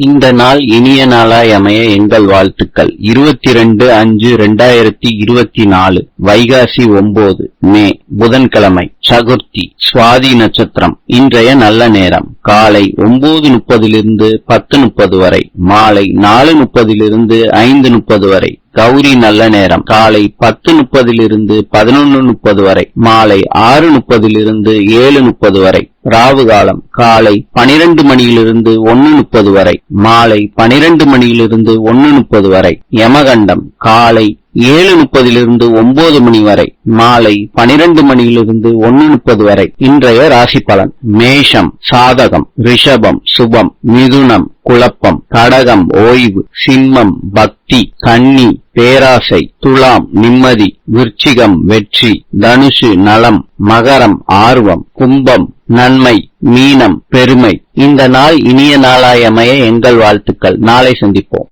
இந்த நாள் இனிய நாளாய் அமைய எங்கள் வாழ்த்துக்கள். இருபத்தி ரெண்டு அஞ்சு ரெண்டாயிரத்தி இருபத்தி நாலு வைகாசி ஒன்பது மே புதன்கிழமை சதுர்த்தி சுவாதி நட்சத்திரம் இன்றைய நல்ல நேரம். காலை ஒன்பது முப்பதிலிருந்து பத்து முப்பது வரை மாலை நாலு முப்பதிலிருந்து ஐந்து முப்பது வரை கௌரி நல்ல நேரம். காலை பத்து முப்பதிலிருந்து பதினொன்னு முப்பது வரை. மாலை ஆறு முப்பதிலிருந்து ஏழு முப்பது வரை. ராவு காலம் காலை பனிரெண்டு மணியிலிருந்து ஒன்னு முப்பது வரை. மாலை பனிரெண்டு மணியிலிருந்து ஒன்னு முப்பது வரை. யமகண்டம் காலை ஏழு முப்பதிலிருந்து ஒன்பது மணி வரை. மாலை பனிரெண்டு மணியிலிருந்து ஒன்னு முப்பது வரை. இன்றைய ராசி பலன். மேஷம் சாதகம் ரிஷபம் சுபம் மிதுனம் குழப்பம் கடகம் ஓய்வு சிம்மம் பக்தி கன்னி பேராசை துலாம் நிம்மதி விருச்சிகம் வெற்றி தனுஷு நலம் மகரம் ஆர்வம் கும்பம் நன்மை மீனம் பெருமை. இந்த நாள் இனிய நாளாயமைய எங்கள் வாழ்த்துக்கள். நாளை சந்திப்போம்.